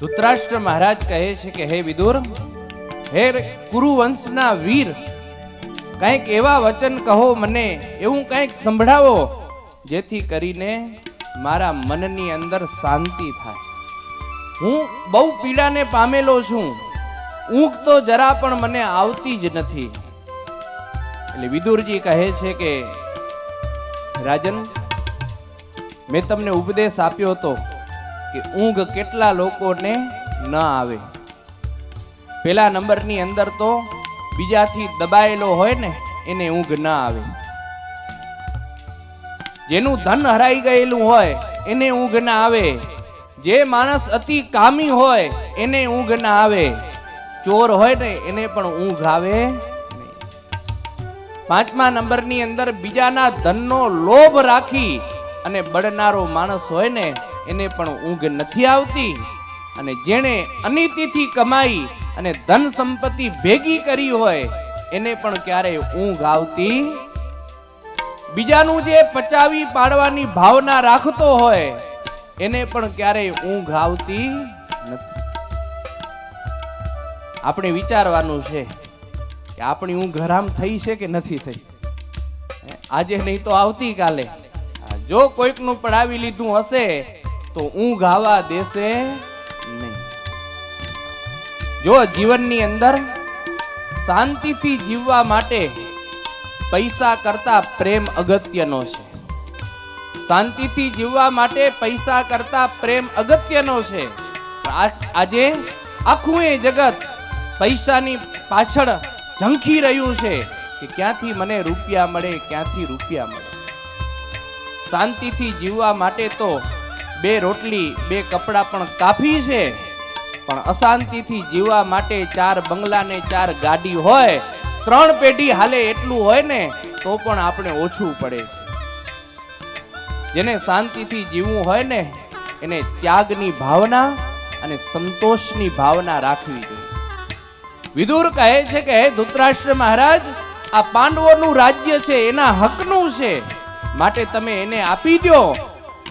ધૃતરાષ્ટ્ર મહારાજ કહે છે કે, હે વિદુર, હે કુરુવંશના વીર, કંઈક એવા વચન કહો મને, એવું કંઈક સંભળાવો, જેથી કરીને મારા મનની અંદર શાંતિ થાય. હું બહુ પીડાને પામેલો છું. ઊંઘ તો જરા પણ મને આવતી જ નથી. એટલે વિદુરજી કહે છે કે, રાજન, મેં તમને ઉપદેશ આપ્યો હતો. કે ઊંઘ કેટલા લોકોને ન આવે. પેલા નંબરની અંદર તો બીજાથી દબાયેલો હોય ને, એને ઊંઘ ન આવે. જેનું ધન હરાઈ ગયેલું હોય, એને ઊંઘ ના આવે. જે માણસ અતિ કામી હોય, એને ઊંઘ ના આવે. ચોર હોય ને, એને પણ ઊંઘ આવે પાંચમા નંબરની અંદર બીજાના ધનનો લોભ રાખી અને બળનારો માણસ હોય ને એને પણ ઊંઘ નથી આવતી. અને જેણે અનિતિથી કમાઈ અને ધન સંપત્તિ ભેગી કરી હોય, એને પણ ક્યારેય ઊંઘ આવતી બીજાનું જે પચાવી પાડવાની ભાવના રાખતો હોય, એને પણ ક્યારેય ઊંઘ આવતી નથી. આપણે વિચારવાનું છે કે આપણી ઊંઘ હરામ થઈ છે કે નથી થઈ? આજે નહીં તો આવતીકાલે જો કોઈકનું પડાવી લીધું હશે તો ઊંઘ આવા દેશે નહીં. જો જીવનની અંદર શાંતિથી જીવવા માટે પૈસા કરતા પ્રેમ અગત્યનો છે. શાંતિથી જીવવા માટે પૈસા કરતા પ્રેમ અગત્યનો છે. આજે આખું એ જગત પૈસાની પાછળ ઝંખી રહ્યું છે કે ક્યાંથી મને રૂપિયા મળે, ક્યાંથી રૂપિયા મળે. શાંતિથી જીવવા માટે તો બે રોટલી, બે કપડાં પણ કાફી છે. પણ અશાંતિથી જીવવા માટે ચાર બંગલા ને ચાર ગાડી હોય, ત્રણ પેઢી હાલે એટલું હોય ને, તો પણ આપણે ઓછું પડે છે. જેને શાંતિથી જીવવું હોય ને, એને ત્યાગની ભાવના અને સંતોષની ભાવના રાખવી જોઈએ. વિદુર કહે છે કે ધૃતરાષ્ટ્ર મહારાજ, આ પાંડવોનું રાજ્ય છે, એના હકનું છે. માટે તમે એને આપી દો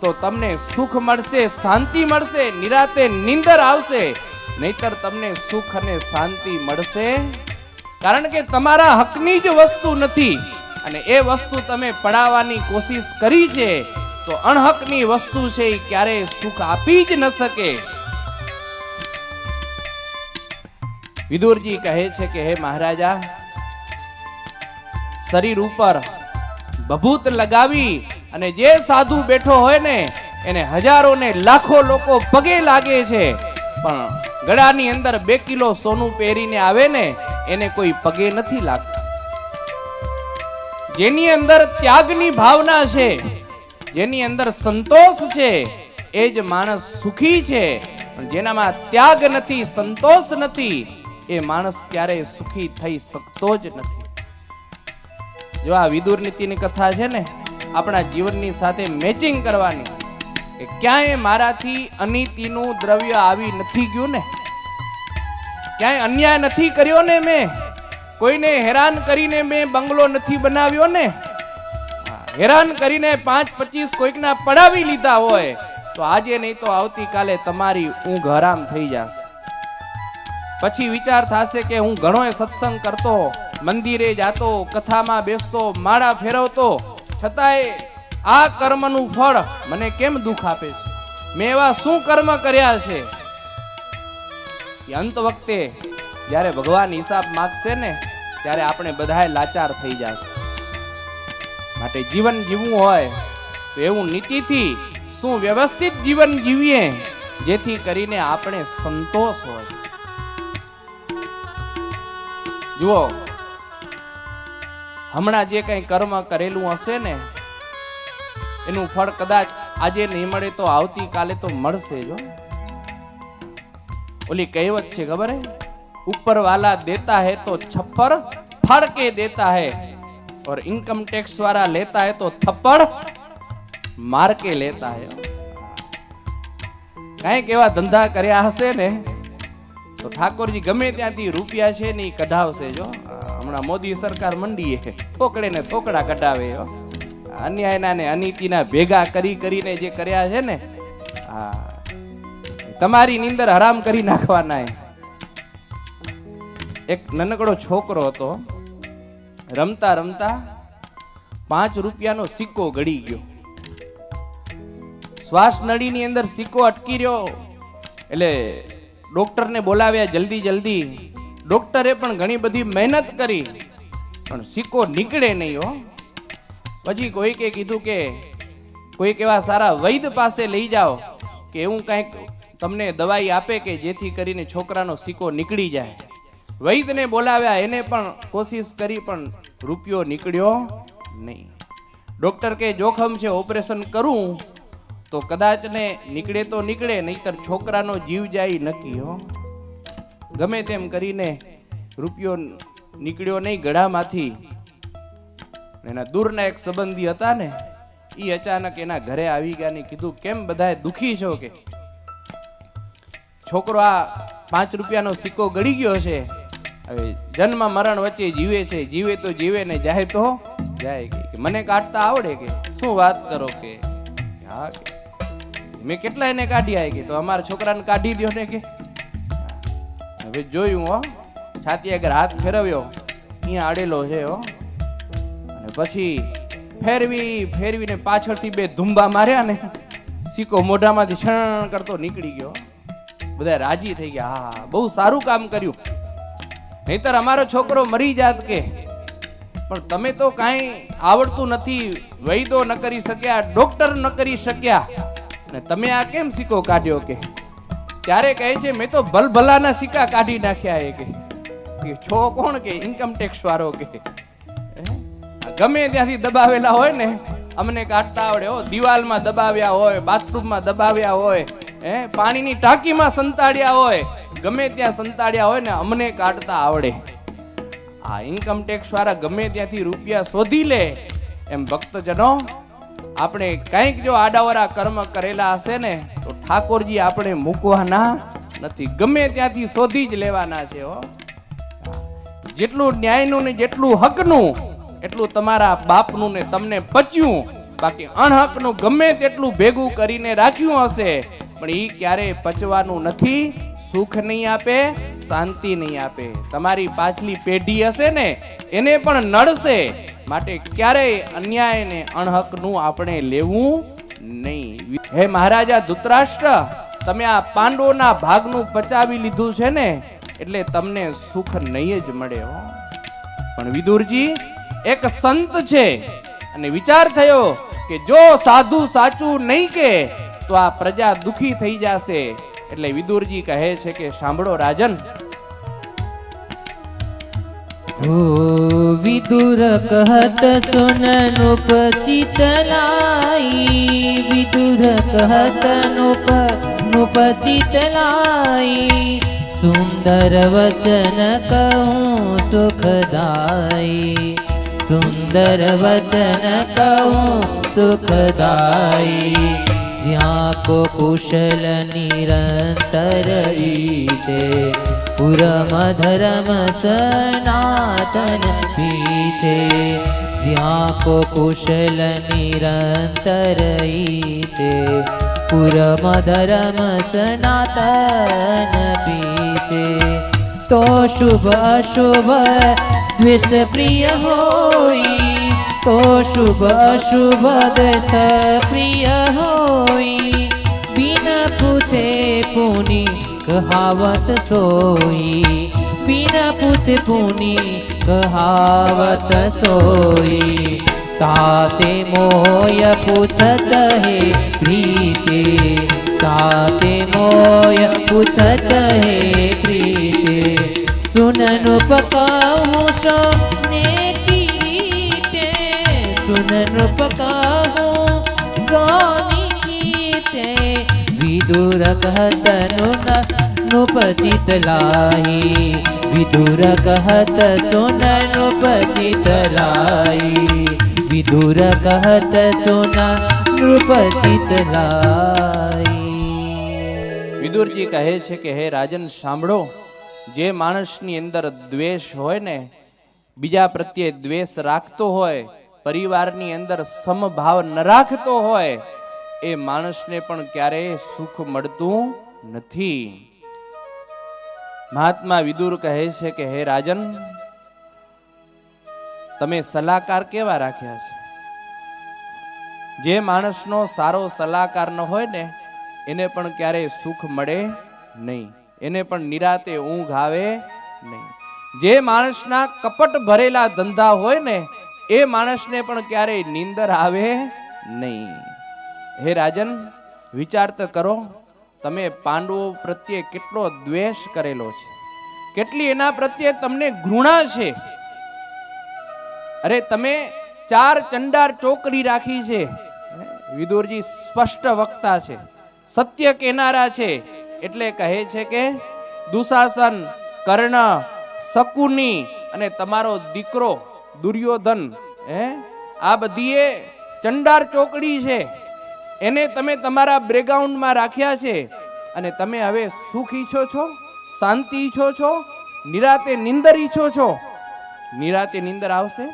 તો તમને સુખ મળશે, શાંતિ મળશે, નિરાતે નિંદર આવશે. નહીતર તમને સુખ અને શાંતિ મળશે. કારણ કે તમારા હકની જ વસ્તુ નથી. અને એ વસ્તુ તમે પડાવવાની કોશિશ કરી છે, તો અણહકની વસ્તુ છે એ ક્યારેય સુખ આપી જ ન શકે. વિદુરજી કહે છે કે, હે મહારાજા, શરીર ઉપર બભૂત લગાવી અને જે સાધુ બેઠો હોય ને, એને હજારો ને લાખો લોકો પગે લાગે છે. પણ ગળાની અંદર બે કિલો સોનું પહેરીને આવે ને, એને કોઈ પગે નથી લાગતું. જેની અંદર ત્યાગની ભાવના છે, જેની અંદર સંતોષ છે, એ જ માણસ સુખી છે. જેનામાં ત્યાગ નથી, સંતોષ નથી, એ માણસ ક્યારેય સુખી થઈ શકતો જ નથી. જો આ વિદુર નીતિની કથા છે ને આપણા જીવનની સાથે મેચિંગ કરવાની. કે ક્યાંય મારાથી અનીતિનું દ્રવ્ય આવી નથી ગયું ને? ક્યાંય અન્યાય નથી કર્યો ને મેં? કોઈને હેરાન કરીને મેં બંગલો નથી બનાવ્યો ને? હેરાન કરીને પાંચ પચીસ કોઈકના પડાવી લીધા હોય, તો આજે નહીં તો આવતીકાલે તમારી ઊંઘ હરામ થઈ જશે. પછી વિચાર થશે કે હું ઘણો સત્સંગ કરતો, મંદિરે જાતો, કથામાં બેસતો, માળા ફેરવતો છતાંય આ કર્મનું ફળ મને કેમ દુઃખ આપે છે? મેં એવા શું કર્મ કર્યા છે? અંત વખતે જ્યારે ભગવાન હિસાબ માગશે ને, ત્યારે આપણે બધાએ લાચાર થઈ જશે. માટે જીવન જીવવું હોય તો એવું નીતિથી શું વ્યવસ્થિત જીવન જીવીએ, જેથી કરીને આપણે સંતોષ હોય. જુઓ હમણાં જે કંઈ કર્મ કરેલું હશે ને એનું ફળ કદાચ આજે નહીં મળે તો આવતીકાલે તો મળશે જો ઓલી કહેવત છે ખબર હે ऊपर वाला देता है तो छप्पर फाड़ के देता है और इनकम टैक्स वाला लेता है तो थप्पड़ मार के लेता है કાંઈક એવા ધંધા કર્યા હશે ને તો ઠાકોરજી ગમે ત્યાંથી રૂપિયા છે ને એ કઢાવશે જો આ હમણાં મોદી સરકાર મંડીએ થોકડે ને થોકડા કઢાવે અન્યાયના ને અનીતિના ભેગા કરી કરીને જે કર્યા છે ને, હા. તમારી નીંદર હરામ કરી નાખવાના એક નનકડો છોકરો હતો, રમતા રમતા પાંચ રૂપિયાનો સિક્કો ગળી ગયો. શ્વાસ નળીની અંદર સિક્કો અટકી રહ્યો. એટલે ડોક્ટરને બોલાવ્યા જલ્દી જલ્દી. ડોક્ટરે પણ ઘણી બધી મહેનત કરી, પણ સિક્કો નીકળે નહીં હો. પછી કોઈકે કીધું કે, કોઈક એવા સારા વૈદ પાસે લઈ જાઓ કે એવું કંઈક તમને દવાઈ આપે કે જેથી કરીને છોકરાનો સિક્કો નીકળી જાય. વૈદને બોલાવ્યા, એને પણ કોશિશ કરી, પણ રૂપિયો નીકળ્યો નહીં. ડૉક્ટર કે, જોખમ છે, ઓપરેશન કરું, તો કદાચ ને નીકળે તો નીકળે, નહીતર છોકરાનો જીવ જાય નક્કી હો. ગમે તેમ કરીને રૂપિયો નીકળ્યો નહીં ગળામાંથી. એના દૂરના એક સંબંધી હતા ને એ અચાનક એના ઘરે આવી ગયા ને કીધું, કેમ બધાએ દુખી છો કે? છોકરો આ પાંચ રૂપિયાનો સિક્કો ગળી ગયો છે. હવે જન્મ મરણ વચ્ચે જીવે છે, જીવે તો જીવે ને જાય તો જાય કે. મને કાઢતા આવડે કે? શું વાત કરો કે? હા મેં કેટલા એને કાઢી આવી કે? તો અમારા છોકરાને કાઢી દો ને કે? હવે જોયું હો છાતી આગળ હાથ ફેરવ્યો, અહીંયા આડેલો છે હો. અને પછી ફેરવી, ફેરવીને પાછળથી બે ધુંબા માર્યા ને, સિક્કો મોઢામાંથી છણ કરતો નીકળી ગયો. બધા રાજી થઈ ગયા હા, બહુ સારું કામ કર્યું. નહીતર અમારો છોકરો મરી જાત કે. પણ તમે તો કાંઈ આવડતું નથી, વૈદો ન કરી શક્યા, ડોક્ટર ન કરી શક્યા. ને તમે આ કેમ સિક્કો કાઢ્યો કે? ત્યારે કહે છે, મેં તો ભલભલાના સિક્કા કાઢી નાખ્યા એ કે. છો કોણ કે? ઇન્કમ ટેક્સ વાળો કે? ગમે ત્યાંથી દબાવેલા હોય ને, અમને કાઢતા આવડે. હો, દિવાલમાં દબાવ્યા હોય, બાથરૂમમાં દબાવ્યા હોય, હે? પાણીની ટાંકીમાં સંતાડ્યા હોય, ગમે ત્યાં સંતાડ્યા હોય ને, અમને કાઢતા આવડે. આ ઇન્કમ ટેક્સ વાળા ગમે ત્યાંથી રૂપિયા શોધી લે. એમ ભક્તજનો, આપણે કંઈક જો આડાવરા કર્મ કરેલા હશે ને ઠાકોરજી આપણે મૂકવાના નથી. ગમે ત્યાંથી શોધી જ લેવાના છે જેટલું ન્યાયનું ને જેટલું હકનું, એટલું તમારા બાપનું ને તમને પચ્યું. બાકી અણહકનું ગમે તેટલું ભેગું કરીને રાખ્યું હશે, પણ એ ક્યારેય પચવાનું નથી, સુખ નહીં આપે, શાંતિ નહીં આપે. તમારી પાછલી પેઢી હશે ને, એને પણ નડશે. માટે ક્યારેય અન્યાય ને અણહકનું આપણે લેવું નહીં. હે મહારાજા, ધૃતરાષ્ટ્ર, તમે આ પાંડવોના ભાગનું પચાવી લીધું છે ને, એટલે તમને સુખ નહીં જ મળે હો. પણ વિદુરજી, એક સંત છે, અને વિચાર થયો કે જો સાધુ સાચું નહીં કે, તો આ પ્રજા દુખી થઈ જશે. એટલે વિદુરજી કહે છે કે, સાંભળો, રાજન વિદુર કહત સુનનુપ ચિતલાઈ વિદુર કહત નુપ નુપ ચિતલાઈ સુંદર વચન કહું સુખદાઈ. સુંદર વચન કહું સુખદાઈ. જ્યાં કો કુશલ નિરંતર રીતે પુરમ ધરમ સનાતન છે જ્યાં કો કુશલ નિરંતર છે પુરમ ધરમ સનાતન છે તો શુભ અશુભ દ્વેષ પ્રિય હોઈ તો શુભ અશુભ દ્વેષ પ્રિય હોઈ બિન પૂછે પુની કહાવત સોઈ બિન પૂછ પુની કહાવત સોઈ તાતે મોય પૂછત હે પ્રીતે તાતે મોય પૂછત હે પ્રીતે સુનનુ પકાવું સો ને કીતે સુનનુ પકાવું સોની કીતે વિદુર નુપચિત લાહી વિદુર કહત નુપચિત લાહી વિદુર કહત સુન લાહી વિદુરજી કહે છે કે હે રાજન સાંભળો જે માણસની અંદર દ્વેષ હોય ને, બીજા પ્રત્યે દ્વેષ રાખતો હોય, પરિવારની અંદર સમભાવ ન રાખતો હોય એ માણસને પણ ક્યારેય સુખ મળતું નથી. મહાત્મા વિદુર કહે છે કે, હે રાજન, તમે સલાહકાર કેવા રાખ્યા છે? જે માણસનો સારો સલાહકાર ન હોય ને, એને પણ ક્યારેય સુખ મળે નહીં. એને પણ નિરાતે ઊંઘ આવે નહીં. જે માણસના કપટ ભરેલા ધંધા હોય ને, એ માણસને પણ ક્યારેય નીંદર આવે નહીં. હે રાજન, વિચાર તો કરો, તમે પાંડવો પ્રત્યે કેટલો દ્વેષ કરેલો છે? કેટલી એના પ્રત્યે તમને ઘૃણા છે? અરે, તમે ચાર ચંડાર ચોકડી રાખી છે. વિદુરજી સ્પષ્ટ વક્તા છે. સત્ય કહેનારા છે. એટલે કહે છે કે, દુશાસન, કર્ણ, શકુની અને તમારો દીકરો દુર્યોધન, હે? આ બધીએ ચંડાર ચોકડી છે. એને તમે તમારા બ્રેકગ્રાઉન્ડમાં રાખ્યા છે અને તમે હવે સુખ ઈચ્છો છો, શાંતિ ઈચ્છો છો, નિરાતે નિંદર ઈચ્છો છો? નિરાતે નિંદર આવશે?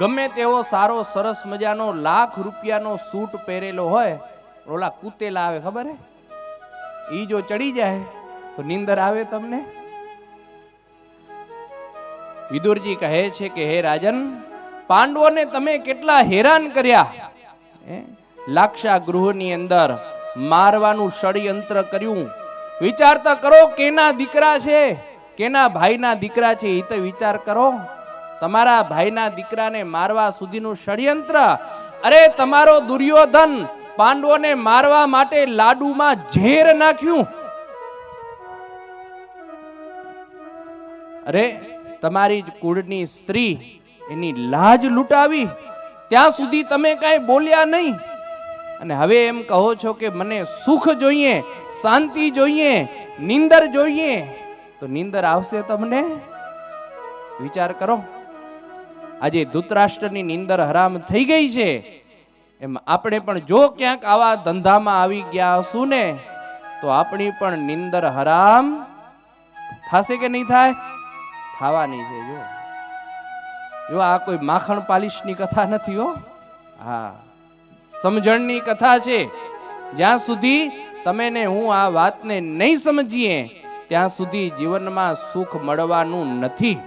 ગમે તેવો સારો, સરસ મજાનો લાખ રૂપિયાનો સૂટ પહેરેલો હોય, ઓલા કૂતેલા આવે, ખબર હે? ઈ જો ચડી જાય, તો નિંદર આવે તમને? વિદુરજી કહે છે કે, હે રાજન, પાંડવોને તમે કેટલા હેરાન કર્યા? લાક્ષા ગૃહની અંદર મારવાનું ષડયંત્ર કર્યું. વિચારતા કરો કેના દીકરા છે? કેના ભાઈના દીકરા છે એ તો વિચાર કરો. તમારા ભાઈના દીકરાને મારવા સુધીનું ષડયંત્ર. અરે, તમારો દુર્યોધન પાંડવોને મારવા માટે લાડુમાં ઝેર નાખ્યું. અરે, તમારી જ કુળની સ્ત્રી એની લાજ લૂંટાવી. ત્યાં સુધી તમે કાંઈ બોલ્યા નહીં. અને હવે એમ કહો છો કે મને સુખ જોઈએ, શાંતિ જોઈએ, નિંદર જોઈએ, તો નિંદર આવશે તમને? વિચાર કરો. આજે ધૃતરાષ્ટ્રની નિંદર હરામ થઈ ગઈ છે. એમ આપણે પણ જો ક્યાંક આવા ધંધામાં આવી ગયા હશું ને, તો આપણી પણ નિંદર હરામ થશે કે નહીં થાય? થવાની છે, જો. જો આ કોઈ માખણ પાલિશની કથા નથી હો. હા, સમજણની કથા છે. જ્યાં સુધી તમે ને હું આ વાતને નહીં સમજીએ, ત્યાં સુધી જીવનમાં સુખ મળવાનું નથી.